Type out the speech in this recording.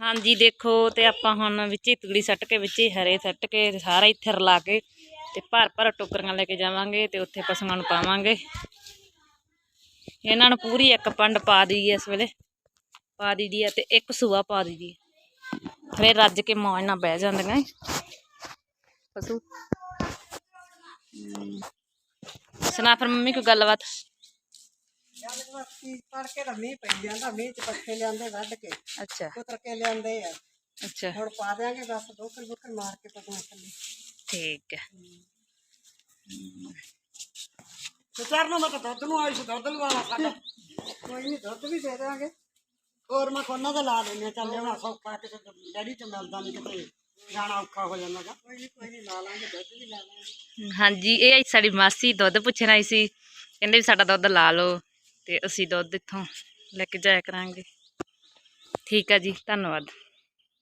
ਹਾਂਜੀ, ਦੇਖੋ ਤੇ ਆਪਾਂ ਹੁਣ ਵਿੱਚ ਹੀ ਤੂੜੀ ਸੱਟ ਕੇ, ਵਿੱਚ ਹੀ ਹਰੇ ਸੱਟ ਕੇ ਸਾਰਾ ਇੱਥੇ ਰਲਾ ਕੇ ਤੇ ਭਰ ਭਰ ਟੋਕਰੀਆਂ ਲੈ ਕੇ ਜਾਵਾਂਗੇ ਤੇ ਉੱਥੇ ਪਸ਼ੂਆਂ ਨੂੰ ਪਾਵਾਂਗੇ। ਇਹਨਾਂ ਨੂੰ ਪੂਰੀ ਇੱਕ ਪੰਡ ਪਾ ਦਈਏ ਇਸ ਵੇਲੇ। ਪਾ ਦਈਦੀ ਆ ਤੇ ਇੱਕ ਸੂਆ ਪਾ ਦਈਦੀ ਫਿਰ ਰੱਜ ਕੇ ਮੌਜ ਨਾਲ ਬਹਿ ਜਾਂਦੀਆਂ ਪਸ਼ੂ। ਸੁਣਾ ਫਿਰ ਮੰਮੀ ਕੋਈ ਗੱਲਬਾਤ? ਬਾਕੀ ਤੜਕੇ ਦਾ ਮੀਂਹ ਪਈ ਜਾਂਦਾ ਮੀਂਹ ਚ ਪੱਖੇ ਲਿਆਂਦੇ ਵੱਢ ਕੇ ਅੱਛਾ। ਕੁਤਰ ਕੇ ਲਿਆਂਦੇ ਆ। ਅੱਛਾ। ਹੁਣ ਪਾ ਦਿਆਂਗੇ ਬਸ ਦੋਕਰ ਬੁੱਕਰ ਮਾਰ ਕੇ ਪਟੂਆਂ ਥੱਲੇ। ਠੀਕ ਹੈ। ਤੇ ਚਰਨੋਂ ਮੈਂ ਤਾਂ ਦੁੱਧ ਨੂੰ ਆਈ ਸੀ ਦੁੱਧ ਲਵਾਣਾ ਸਾਡਾ। ਕੋਈ ਨਹੀਂ ਦੁੱਧ ਵੀ ਦੇ ਦਿਆਂਗੇ। ਹੋਰ ਮੈਂ ਕੋਨਾ ਦਾ ਲਾ ਲੈਣੇ ਚੱਲ ਜਾਣਾ ਸੌਖਾ ਕਿਤੇ ਡੈਡੀ ਚ ਮਿਲਦਾ ਨਹੀਂ ਕਿਤੇ ਜਾਣਾ ਔਖਾ ਹੋ ਜਾਂਦਾ ਗਾ। ਕੋਈ ਨਹੀਂ ਕੋਈ ਨਹੀਂ ਲਾ ਲਾਂਗੇ ਦੁੱਧ ਵੀ ਲਾ ਲਾਂਗੇ। ਹਾਂਜੀ ਇਹ ਸਾਡੀ ਮਾਸੀ ਦੁੱਧ ਪੁੱਛਣ ਆਈ ਸੀ ਕਹਿੰਦੇ ਵੀ ਸਾਡਾ ਦੁੱਧ ਲਾ ਲਓ। ਤੇ ਅਸੀਂ ਦੁੱਧ ਇੱਥੋਂ ਲੈ ਕੇ ਜਾਇਆ ਕਰਾਂਗੇ। ਠੀਕ ਆ ਜੀ ਧੰਨਵਾਦ।